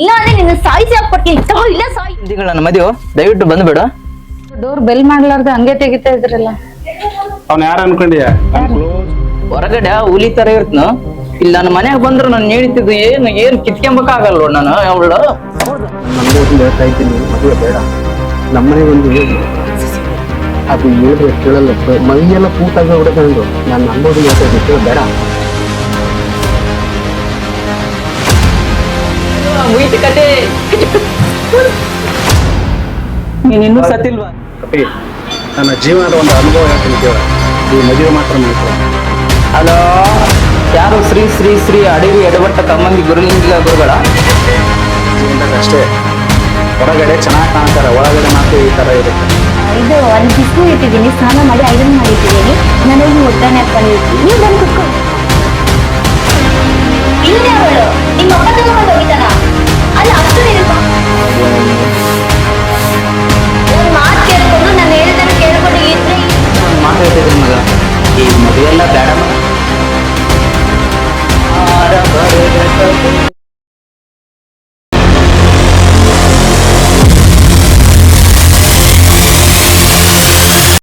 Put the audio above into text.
ನಿನ್ನ ಸಾಯಿಸಿ ಹಾಕ್ಬಿಡ್ತೀನಿ ತಗೋ ಇಲ್ಲ ಸಾಯಿ. ನನ್ನ ಮದುವೆ ದಯವಿಟ್ಟು ಬಂದ್ಬೇಡ ಡೋರ್ ಬೆಲ್ ಮಾಡ್ಲಾರ್ದ ಹಂಗೆ ತೆಗಿತಾ ಇದ್ರಲ್ಲ. ಅವ್ನ ಯಾರು ಅನ್ಕೊಂಡಿಯ? ಹೊರಗಡೆ ಹುಲಿ ತರ ಇರ್ತನ. ಇಲ್ಲಿ ನನ್ನ ಮನೆಗೆ ಬಂದ್ರು ನಾನು ಹೇಳ್ತಿದ್ದು ಏನು ಏನ್ ಕಿತ್ಕೊಂಬೇಕಾಗಲ್ಲ ನಾನು ಅವಳು ನಮ್ಗೆ ಹೇಳ್ತಾ ಇದ್ದೀನಿ ಮದುವೆ ಬೇಡ. ನಮ್ಮನೆ ಒಂದು ಹೇಳಿ. ಅದು ಹೇಳಿದ್ರೆ ಕೇಳಲ್ಲ ಮನೆಯಲ್ಲ ಮೈಯೆಲ್ಲ ಕೂತಾಗ ಹೊಡೆದು ನಾನು ನಂಬೋದು ಹೇಳ್ತಾ ಇದ್ದೀನಿ ಕೇಳು ಬೇಡ ನೀನ್ ಇನ್ನೂ ಸತ್ತಿಲ್ವಾ? ಕಪಿ ನನ್ನ ಜೀವನದ ಒಂದು ಅನುಭವ ಹೇಳ್ತೀನಿ ಕೇಳ ಈ ಮದುವೆ ಮಾತ್ರ ಮಾಡ್ತಾರೆ ಹಲೋ? ಯಾರು ಶ್ರೀ ಶ್ರೀ ಶ್ರೀ ಅಡವಿ ಎಡವಟ್ಟ ಕಮ್ಮಂದಿ ಗುರುಲಿಂಗ ಗುರುಗಳ? ಜೀವನದಾಗ ಅಷ್ಟೇ. ಹೊರಗಡೆ ಚೆನ್ನಾಗಿ ಕಾಣ್ತಾರೆ ಒಳಗಡೆ ಮಾತ್ರ ಈ ತರ ಇರುತ್ತೆ. ಇದು ಒಂದು ಬಿಸಿಲು ಇಟ್ಟಿದ್ದೀನಿ ಸ್ನಾನ ಮಾಡಿ ಐರನ್ ಮಾಡಿಟ್ಟಿದ್ದೀನಿ. ನಾನು ಹೋಗಿ ಒದ್ದಾನೆ ಹಾಕೊಂಡಿರ್ತೀನಿ ನೀವು ಬಂದು ಕುತ್ಕೊಂಡು ಎಲ್ಲ ಬೇಡ